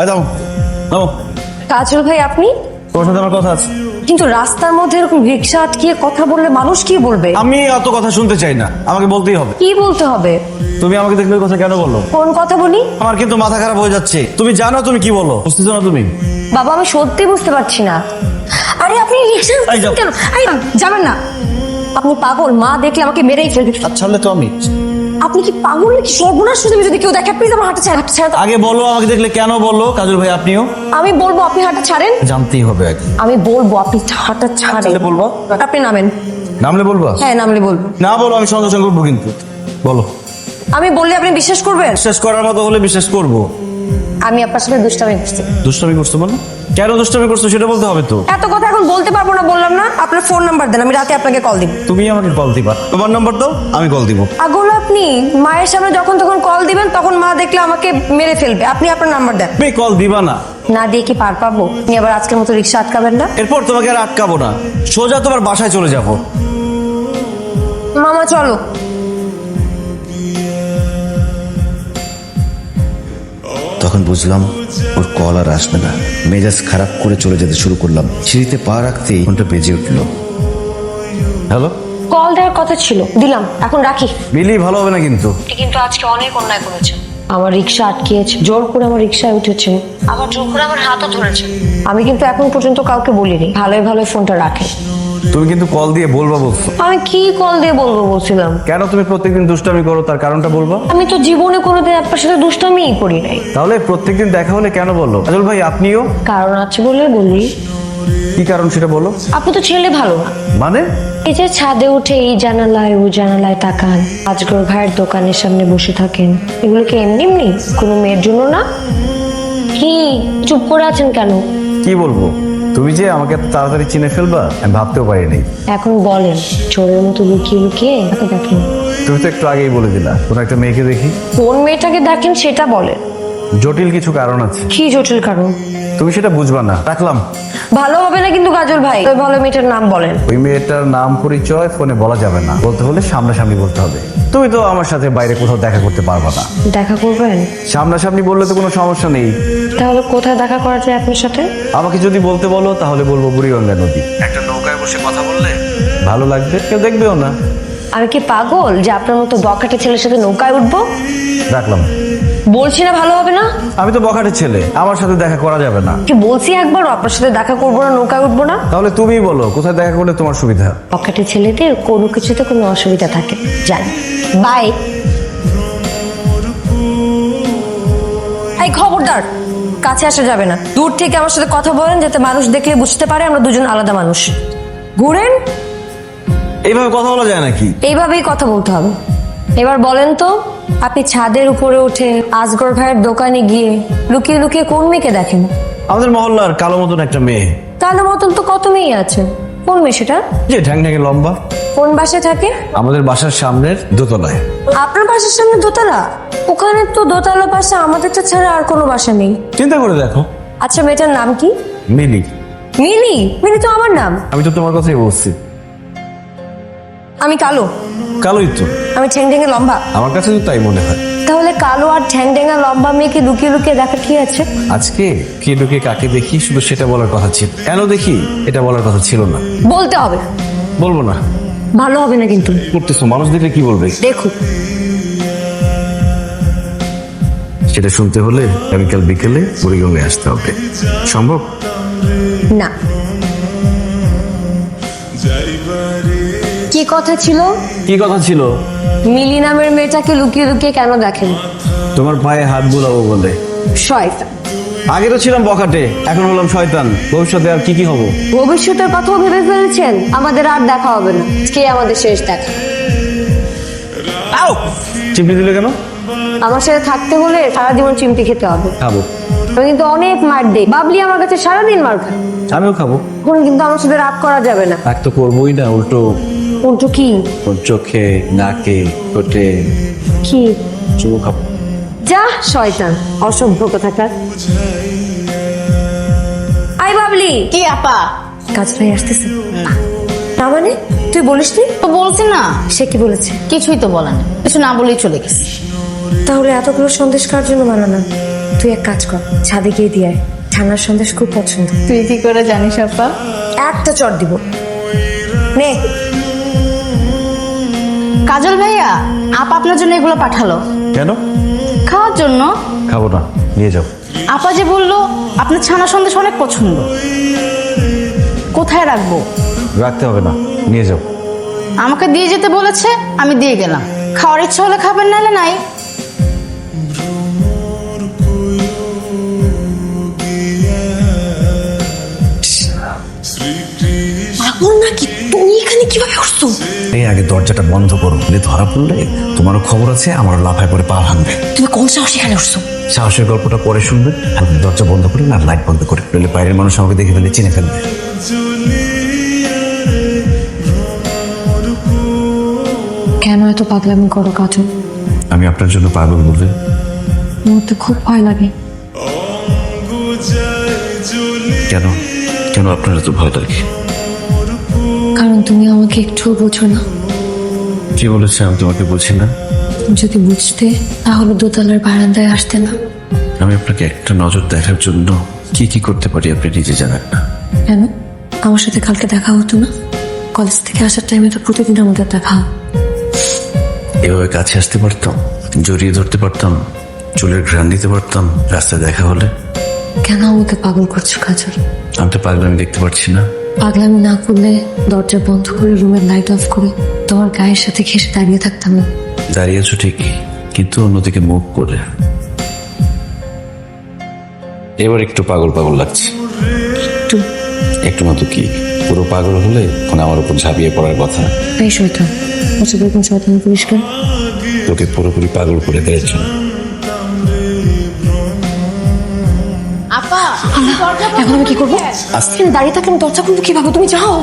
আয় দাও দাও কাজল ভাই আপনি? তোমার সাথে আমার কথা আছে। কিন্তু রাস্তার মধ্যে এরকম রিক্সা আটকিয়ে কথা বললে মানুষ কি বলবে? আমি অত কথা শুনতে চাই না। আমাকে বলতেই হবে। কি বলতে হবে? তুমি আমাকে দেখলে কথা কেন বলল? কোন কথা বলি? আমার কিন্তু মাথা খারাপ হয়ে যাচ্ছে। তুমি জানো তুমি কি বলো? বুঝতেছো না তুমি? বাবা আমি সত্যি বুঝতে পারছি না। আরে আপনি রিক্সা কেন? যাবেন না। আপনি পাগল মা দেখলে আমাকে মেরেই ফেলবে। ছাড়লে তো আমি আপনি কি পাগল নাকি? সর্বনাশ যদি যদি কেউ দেখে। প্লিজ আমার হাঁটা ছাড় ছাড় আগে বলো আমাকে দেখলে কেন বলো? কাজল ভাই আপনিও? আমি বলব আপনি হাঁটা ছাড়েন। জানতেই হবে আগে। আমি বলব আপনি হাঁটা ছাড়েন। তাহলে বলব? আপনি নামেন। নামলে বলব? হ্যাঁ নামলে বলব। না বলো আমি সঙ্গে সঙ্গে উঠবো কিন্তু। বলো। আমি বললে আপনি বিশ্বাস করবেন? বিশ্বাস করার মতো হলে বিশ্বাস করব। আমি আপনার সাথে দুষ্টামি করছি। দুষ্টামি করছ বলো কেন দুষ্টামি করছ সেটা বলতে হবে তো। এত কথা এখন বলতে পারব না বললাম না। আপনার ফোন নাম্বার দেন আমি রাতে আপনাকে কল দিব। তুমি আমাকে কল দিবা। তোমার নাম্বার দাও আমি কল দিব। আগল আপনি মায়ের সামনে যখন তখন কল দিবেন তখন মা দেখলে আমাকে মেরে ফেলবে। আপনি আপনার নাম্বার দেন। তুমি কল দিবা না। না দিয়ে কি পার পাবো? আপনি আবার আজকের মতো রিক্সা আটকাবেন না? এরপর তোমাকে আর আটকাবো না। সোজা তোমার বাসায় চলে যাব। মামা চলো। তখন বুঝলাম ওর কল আর আসবে না। মেজাজ খারাপ করে চলে যেতে শুরু করলাম। সিঁড়িতে পা রাখতেই ফোনটা বেজে উঠল। হ্যালো? কল দেওয়ার কথা ছিল। দিলাম। এখন রাখি। বিলি ভালো হবে না কিন্তু। কিন্তু আজকে অনেক অন্যায় করেছে। আমার রিক্সা আটকিয়েছে। জোর করে আমার রিক্সায় উঠেছেন আবার জোর করে আমার হাতও ধরেছেন আমি কিন্তু এখন পর্যন্ত কাউকে বলিনি। ভালোই ভালোই ফোনটা রাখে। তুমি কিন্তু কল দিয়ে বলবা বলছো। আমি কি কল দিয়ে বলব বলছিলাম? কেন তুমি প্রত্যেকদিন দুষ্টামি করো? তার কারণটা বলবা? আমি তো জীবনে কোনোদিন আপনার সাথে দুষ্টামিই করি নাই। তাহলে প্রত্যেকদিন দেখা হলে কেন বলো আজল ভাই আপনিও? কারণ আছে বলে বলি। কি কারণ সেটা বলো? আপনি তো ছেলে ভালো না। মানে? এই যে ছাদে উঠে এই জানালায় ও জানালায় তাকান। আজগর ভাইয়ের দোকানের সামনে বসে থাকেন। এগুলো কি এমনি এমনি? কোনো মেয়ের জন্য না? কি? চুপ করে আছেন কেন? কি বলব? তুমি যে আমাকে এত তাড়াতাড়ি চিনে ফেলবা আমি ভাবতেও পারিনি। এখন বলেন চোরের মতো লুকিয়ে লুকিয়ে তাকে দেখেন। তুমি তো একটু আগেই বলে দিলা কোন একটা মেয়েকে দেখি। কোন মেয়েটাকে দেখেন সেটা বলেন। জটিল কিছু কারণ আছে। কি জটিল কারণ? তুমি সেটা বুঝবা না রাখলাম। ভালো হবে না কিন্তু গাজল ভাই? ওই ভালো মেয়েটার নাম বলেন। ওই মেয়েটার নাম পরিচয় ফোনে বলা যাবে না। বলতে হলে সামনাসামনি বলতে হবে। তুমি তো আমার সাথে বাইরে কোথাও দেখা করতে পারবা না। দেখা করবেন? সামনাসামনি বললে তো কোনো সমস্যা নেই। তাহলে কোথায় দেখা করা যায় আপনার সাথে? আমাকে যদি বলতে বলো তাহলে বলব বুড়িগঙ্গা নদী। একটা নৌকায় বসে কথা বললে? ভালো লাগবে? কেউ দেখবেও না। আমি কি পাগল যে আপনার মতো বকাটে ছেলের সাথে নৌকায় উঠবো? রাখলাম। বলছি না ভালো হবে না? আমি তো বখাটের ছেলে আমার সাথে দেখা করা যাবে না। কি বলছি একবারও আপনার সাথে দেখা করব না নৌকায় উঠবো না? তাহলে তুমিই বলো কোথায় দেখা করলে তোমার সুবিধা? পকেটে ছেলেদের কোনো কিছুতে কোনো অসুবিধা থাকে। জান বাই এই খবরদার কাছে আসা যাবে না। দূর থেকে আমার সাথে কথা বলেন যাতে মানুষ দেখলে বুঝতে পারে আমরা দুজন আলাদা মানুষ। ঘুরেন? এইভাবে কথা বলা যায় নাকি? এইভাবেই কথা বলতে হবে। এবার বলেন তো আপনি ছাদের উপরে উঠে আজগর ভাইয়ের দোকানে গিয়ে লুকিয়ে লুকিয়ে কোন মেয়েকে দেখেন? আমাদের মহল্লার কালো মতন একটা মেয়ে। তাহলে মতন তো কত মেয়ে আছে? কোন মেয়ে সেটা? যে ঢ্যাং ঢ্যাঙে লম্বা। কোন বাসে থাকে? আমাদের বাসার সামনের দোতলায়। আপনার বাসার সামনে দোতলা? ওখানে তো দোতলা পাশে আমাদেরটা ছাড়া আর কোনো বাসা নেই। চিন্তা করে দেখো। আচ্ছা মেয়েটার নাম কি? মিলি। মিলি? মিলি তো আমার নাম। আমি তো তোমার কথাই বলছি। আমি কালো। কালোই তো। আমি ঠ্যাং ঠ্যাঙে লম্বা। আমার কাছে তো তাই মনে হয়। তাহলে কালো আর ঠ্যাং ঠ্যাঙা লম্বা মেয়েকে লুকিয়ে লুকিয়ে দেখা কি আছে? আজকে কে ঢুকে কাকে দেখি শুধু সেটা বলার কথা ছিল। কেন দেখি এটা বলার কথা ছিল না। বলতে হবে। বলব না। ভালো হবে না কিন্তু। করতেছো মানুষ দেখলে কি বলবে? দেখুন সেটা শুনতে হলে আগামীকাল বিকেলে বুড়িগঙ্গায় আসতে হবে। সম্ভব? না। কি কথা ছিল? কি কথা ছিল? মিলি নামের মেয়েটাকে লুকিয়ে লুকিয়ে কেন দেখেন? তোমার পায়ে হাত বুলাবো বলে। শয়তান। আগে তো ছিলাম বখাটে এখন হলাম শয়তান। ভবিষ্যতে আর কি কি হব? ভবিষ্যতের কথাও ভেবে ফেলেছেন আমাদের আর দেখা হবে না। কে আমাদের শেষ দেখা। আও চিপড়ি দিলে কেন? আমার সাথে থাকতে হলে সারা জীবন চিমটি খেতে হবে। খাব। আমি কিন্তু অনেক মার দেই বাবলি আমার কাছে সারাদিন মার খায়। আমিও খাব। এখন কিন্তু আমার সাথে রাগ করা যাবে না। রাগ তো করবোই না উল্টো উল্টো কি? ওর চোখে নাকে ঠোঁটে। কি? চুমু খাব। যা শয়তান অসভ্য কোথাকার আই বাবলি। কি আপা? কাজ ভাই আসতেছে। না মানে? তুই বলিস নি? তো বলছি না। সে কি বলেছে? কিছুই তো বলে না। কিছু না বলেই চলে গেছে। তাহলে এতগুলো সন্দেশ কার জন্য বানানো তুই এক কাজ কর ছাদে গিয়ে দিয়ে আয়। ঠান্ডার সন্দেশ খুব পছন্দ। তুই কি করে জানিস আপা? একটা চট দিব। নে। কাজল ভাইয়া আপ আপনার জন্য এগুলো পাঠালো। কেন? খাওয়ার জন্য। খাব না নিয়ে যাও। আপা যে বলল আপনার ছানা সন্দেশ অনেক পছন্দ। কোথায় রাখব? রাখতে হবে না নিয়ে যাও। আমাকে দিয়ে যেতে বলেছে আমি দিয়ে গেলাম। খাওয়ার ইচ্ছা হলে খাবেন নাহলে নাই। পাগল নাকি তুমি এখানে কীভাবে উঠছো? এই আগে দরজাটা বন্ধ করো। যদি ধরা পড়লে তোমারও খবর আছে আমারও লাফায় পরে পা ভাঙবে। তুমি কোন সাহস এখানে উঠছো? সাহসের গল্পটা পরে শুনবে আর দরজা বন্ধ করে না লাইট বন্ধ করে। নইলে বাইরের মানুষ আমাকে দেখে ফেলে চিনে ফেলবে। কেন এত পাগলামি করো কাজল আমি আপনার জন্য পাগল বলবে আমার তো খুব ভয় লাগে। কেন? কেন আপনার এত ভয় লাগে? কারণ তুমি আমাকে একটুও বোঝো না। কি বলেছে আমি তোমাকে বলছি না? যদি বুঝতে তাহলে দোতলার বারান্দায় আসতে না। আমি আপনাকে একটা নজর দেখার জন্য কি কি করতে পারি আপনি নিজে জানেন না। কেন? আমার সাথে কালকে দেখা হতো না? কলেজ থেকে আসার টাইমে তো প্রতিদিন আমাদের দেখা। এভাবে কাছে আসতে পারতাম জড়িয়ে ধরতে পারতাম চুলের ঘ্রাণ দিতে পারতাম রাস্তায় দেখা হলে? কেন আমাকে পাগল করছ কাজল? আমি তো পাগল আমি দেখতে পারছি না। পাগলামি না করলে দরজা বন্ধ করে রুমের লাইট অফ করে তোমার গায়ের সাথে ঘেসে দাঁড়িয়ে থাকতাম। না দাঁড়িয়ে আছো ঠিকই কিন্তু অন্যদিকে মুখ করে। এবার একটু পাগল পাগল লাগছে। একটু। একটু মতো কি? পুরো পাগল হলে এখন আমার উপর ঝাঁপিয়ে পড়ার কথা। এই শৈতান আচ্ছা পরিষ্কার। তোকে পুরোপুরি পাগল করে দেওয়ার এখন আমি কি করব? দাঁড়িয়ে থাকলে আমি দরজা খুলবো কীভাবে? তুমি যাও।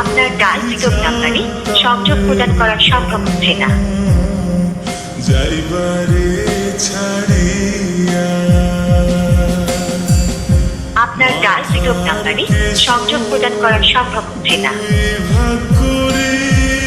আপনার ডাল বিদ্যুৎ নাম্বারে সংযোগ প্রদান করা সম্ভব হচ্ছে না। আপনার ডাল বিদ্যুৎ নাম্বারে সংযোগ প্রদান করা সম্ভব হচ্ছে না।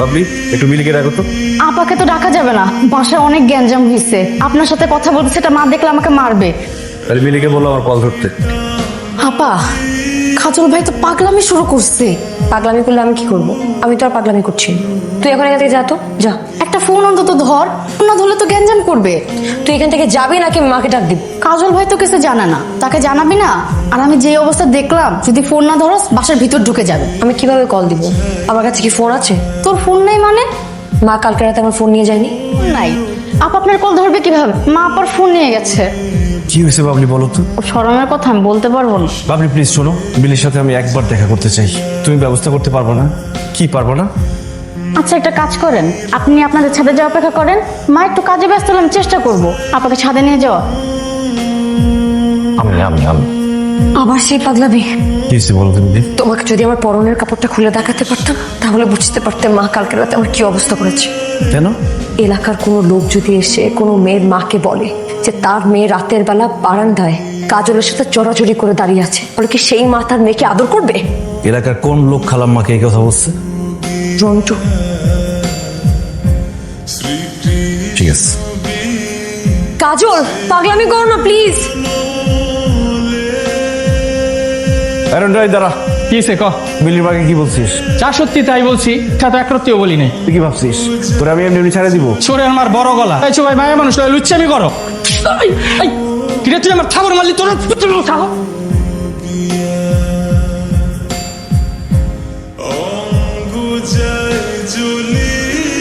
বাবলি একটু মিলিকে রাখো তো। আপাকে তো ডাকা যাবে না। বাসায় অনেক গ্যাঞ্জাম হয়েছে আপনার সাথে কথা বলতে সেটা মা দেখলে আমাকে মারবে। তাহলে মিলিকে বলল আমার কল ধরতে। আপা খাজল ভাই তো পাগলামি শুরু করছে। পাগলামি করলে আমি কি করব? আমি তো আর পাগলামি করছি না। তুই এখন এখান থেকে যা তো যা। একটা ফোন অন্তত ধর ফোন না ধরলে তো গ্যাঞ্জাম করবে। তুই এখান থেকে যাবি নাকি মাকে ডাক দিব? কাজল ভাই তো কিছু জানে না। তাকে জানাবি না? আর আমি যে অবস্থা দেখলাম যদি ফোন না ধরস বাসার ভিতর ঢুকে যাবে। আমি কীভাবে কল দিব? আমার কাছে কি ফোন আছে? তোর ফোন নেই মানে? মা কালকে রাতে আমার ফোন নিয়ে যায়নি। ফোন নাই। আপা আপনার কল ধরবে কীভাবে? মা আপার ফোন নিয়ে গেছে। কি হয়েছে বাবলি বলো তো? শরমের কথা আমি বলতে পারব না। বাবলি প্লিজ শোনো বিলির সাথে আমি একবার দেখা করতে চাই। তুমি ব্যবস্থা করতে পারব না? কি পারব না? আচ্ছা একটা কাজ করেন। আপনি আপনাদের ছাদে যাওয়া অপেক্ষা করেন। মা একটু কাজে ব্যস্ত হলে আমি চেষ্টা করব। আপনাকে ছাদে নিয়ে যাওয়া। আমি আমি আমি। আবার সেই পাগলামি। কি হয়েছে বলো তুমি? তোমাকে যদি আমার পরনের কাপড়টা খুলে দেখাতে পারতাম তাহলে বুঝতে পারতাম মা কালকে রাতে আমার কি অবস্থা করেছে। কেন? এলাকার কোনো লোক যদি এসে কোনো মেয়ের মাকে বলে যে তার মেয়ে রাতের বেলা বারান্দায় কাজলের সাথে চড়াচড়ি করে দাঁড়িয়ে আছে বলে কি সেই মা তার মেয়েকে আদর করবে? এলাকার কোন লোক খালাম্মাকে এই কথা বলছে? রন্টু। ঠিক আছে। কাজল পাগলামি করো না প্লিজ দাঁড়া। কি সে ক? বিলির বাগে কি বলছিস? যা সত্যি তাই বলছি তা তো একরত্তিও বলি নাই। তুই কি ভাবছিস? তোর আমি এমনি এমনি ছেড়ে দিব। সরে আমার বড় গলা। এই ভাই মায়া মানুষ লুচ্ছামি করো। এই, এই, কিরে তুই আমার ঠাকুর মারলি তোর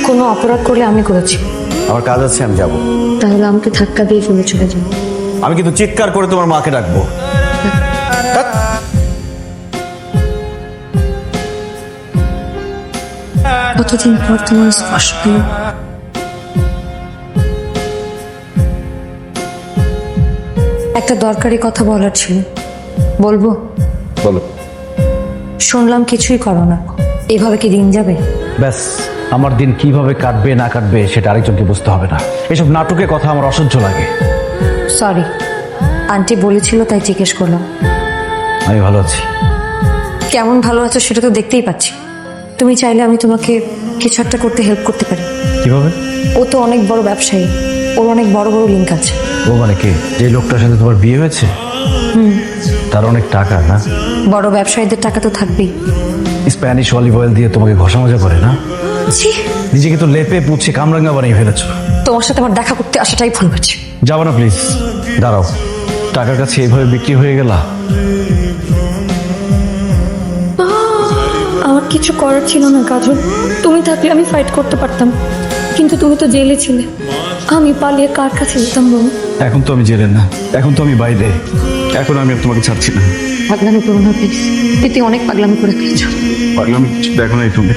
কোনো অপরাধ করলে আমি করেছি। আমার কাজ আছে আমি যাব। তাহলে আমাকে ধাক্কা দিয়ে ফেলে চলে যাব আমি কিন্তু চিৎকার করে তোমার মাকে ডাকবো। কতদিন পর তোমার স্পর্শ পেল? একটা দরকারি কথা বলার ছিল। বলব? বলো। শুনলাম কিছুই করো না। এভাবে কি দিন যাবে? ব্যাস আমার দিন কীভাবে কাটবে না কাটবে সেটা আরেকজনকে বুঝতে হবে না। এসব নাটকের কথা আমার অসহ্য লাগে। সরি আন্টি বলেছিল তাই জিজ্ঞেস করলাম। আমি ভালো আছি। কেমন ভালো আছো সেটা তো দেখতেই পাচ্ছি। তুমি চাইলে আমি তোমাকে কিছু একটা করতে হেল্প করতে পারি। কীভাবে? ও তো অনেক বড় ব্যবসায়ী। ওর অনেক বড় বড় লিঙ্ক আছে। ও মানে কে? যে লোকটার সাথে তোমার বিয়ে হয়েছে? হুম। তার অনেক টাকা না? বড় ব্যবসায়ীদের টাকা তো থাকবেই। স্প্যানিশ অলিভ অয়েল দিয়ে তোমাকে ঘষা মজা করে না? ছি। নিজেকে তো লেপে পুছে কামরাঙ্গা বানিয়ে ফেলেছো। তোমার সাথে আমার দেখা করতে আসাটাই ভুল হচ্ছে। যাব না প্লিজ দাঁড়াও। টাকার কাছে এইভাবে বিক্রি হয়ে গেলা? কিছু করার ছিল না কাজল তুমি থাকলে আমি ফাইট করতে পারতাম। কিন্তু তুমি তো জেলে ছিলে। আমি পালিয়ে কার কাছে যেতাম বলো? এখন তো আমি জেলে না। এখন তো আমি বাইরে। এখন আমি আর তোমাকে ছাড়ছি না। পাগলামি করো না প্লিজ তুই অনেক পাগলামি করে ফেলেছ। পারলাম কিছু দেখো না তুমি।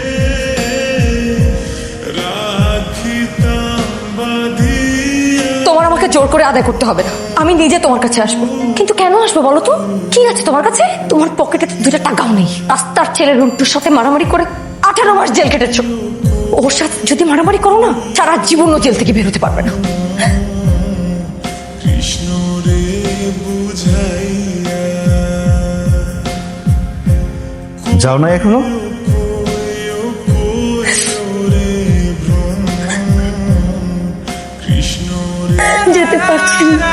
তোমার আমাকে জোর করে আদায় করতে হবে না। আমি নিজে তোমার কাছে আসব। কিন্তু কেন আসব বলো তো? কি আছে তোমার কাছে? তোমার পকেটে তো দুটা টাকাও নেই। রাস্তার ছেলে রুন্টুর সাথে মারামারি করে আঠারো মাস জেল কেটেছ। ওর সাথে যদি মারামারি করো না সারা জীবনও জেল থেকে বেরোতে পারবে না। যাও না এখনও? যেতে পারছি না।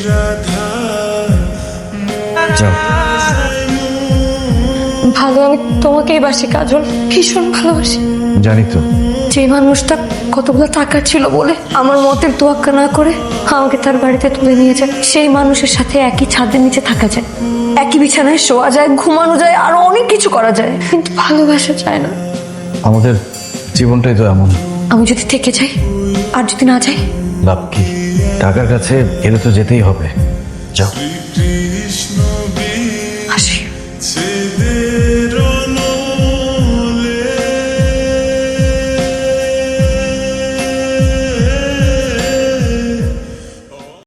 যাও। ভালো আমি তোমাকেই বাসি কাজল। ভীষণ ভালোবাসি। জানি তো। যে মানুষটা কতগুলো টাকা ছিল বলে আমার মতের তোয়াক্কা না করে আমাকে তার বাড়িতে তুলে নিয়ে যায় সেই মানুষের সাথে একই ছাদের নিচে থাকা যায়। একই বিছানায় শোয়া যায় ঘুমানো যায় আরও অনেক কিছু করা যায়। কিন্তু ভালোবাসা যায় না। আমাদের জীবনটাই তো এমন। আমি যদি থেকে যাই আর যদি না যাই? লাভ কি? টাকার কাছে গেলে তো যেতেই হবে। যাও। হাসি ছেড়ে